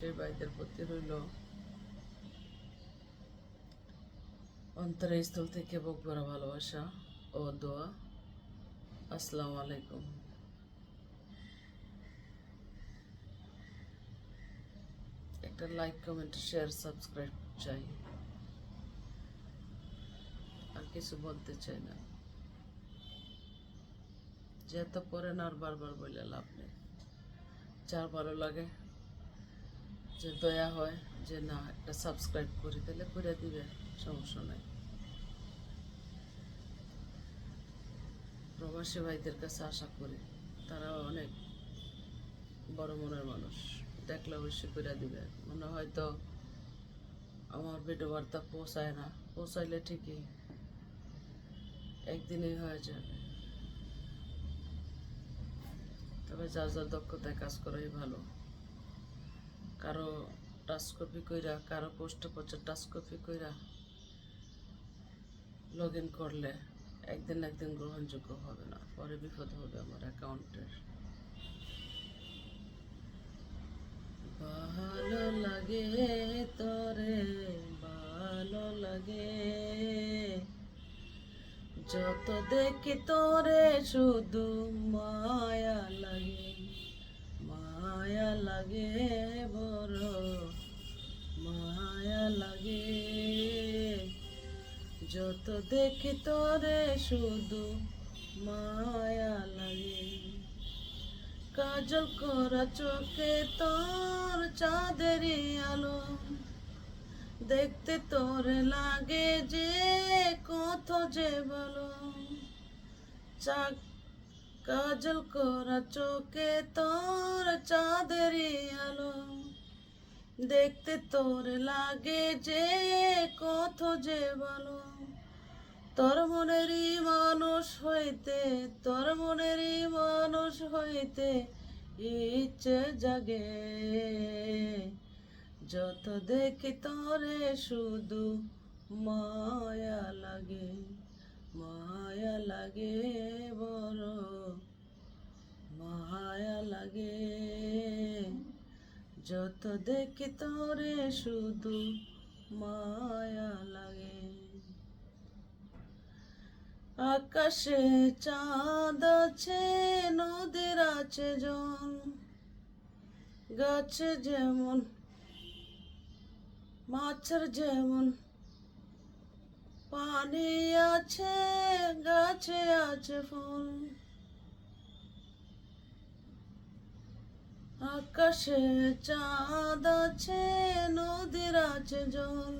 সেই ভাইদের প্রতি রইল অন্তরের স্থল থেকে বুক ভরা ভালোবাসা ও দোয়া। আসসালামু আলাইকুম। একটা লাইক কমেন্ট শেয়ার সাবস্ক্রাইব চাই। আর কিছু বলতে চাই না। যেহেতু পরে না আর বারবার বলে লাভ নেই। যার ভালো লাগে যে দয়া হয় যে না, একটা সাবস্ক্রাইব করি তাহলে করে দিবে, সমস্যা নাই। প্রবাসী ভাইদের কাছে আশা করি তারা অনেক বড় মনের মানুষ, দেখলে অবশ্যই করে দিবে। মনে হয়তো আমার ভিডিও বার্তা পৌঁছায় না, পৌঁছাইলে ঠিকই একদিনেই হয়ে যাবে। তবে যার যার দক্ষতায় কাজ করাই ভালো। কারও টাচ কপি কইরা, কারও পোস্ট পচে টাচ কপি কইরা লগ ইন করলে একদিন একদিন গ্রহণযোগ্য হবে না, পরে বিপদ হবে আমার অ্যাকাউন্টের। ভালো লাগে তোরে, ভালো লাগে। যত দেখি তোরে শুধু মায়া লাগে মায়া লাগে। যত দেখি তোরে শুধু মায়া লাগে। কাজল করা চোখে তোর চাঁদেরই আলো। দেখতে তোর লাগে যে কত যে বলো কাজল করা চোখে তোর চাঁদেরই আলো। দেখতে তোর লাগে যে কত যে বলো তোর মনেরই মানুষ হইতে, তোর মনেরই মানুষ হইতে ইচ্ছে জাগে। যত দেখি তোরে শুধু মায়া লাগে মায়া লাগে বড়, মায়া লাগে। যত দেখি তোরে শুধু মায়া লাগে। আকাশে চাঁদ আছে, নদীর আছে জন গাছে যেমন, মাছের যেমন পানি আছে, গাছে আছে ফুল। আকাশে চাঁদ আছে, নদীর আছে জল।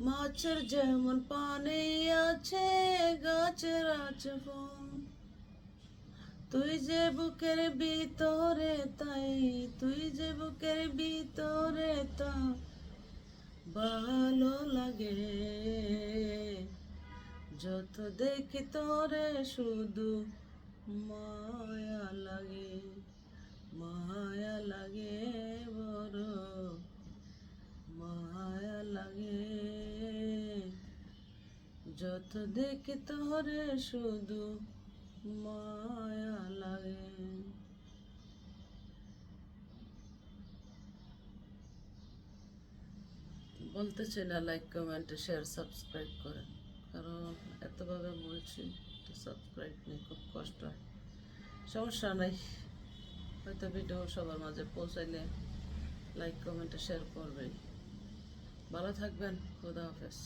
মাছের যেমন পানি আছে, গাছের আছে ফুল। তুই যে বুকের ভিতরে তাই, তুই যে বুকের ভিতরে তা ভালো লাগে। যত দেখি তোরে শুধু মায়া লাগে। মায়া লাগে বড়, মায়া লাগে। যত দেখি তোরে শুধু মায়া লাগে। বলতে চাই না লাইক কমেন্ট শেয়ার সাবস্ক্রাইব করেন। কারণ এতভাবে বলছি সাবস্ক্রাইব নিয়ে খুব কষ্ট হয়। সমস্যা নাই। হয়তো ভিডিও সবার মাঝে পৌঁছাইলে লাইক কমেন্ট শেয়ার করবেন ভালো থাকবেন খুদা হাফেজ।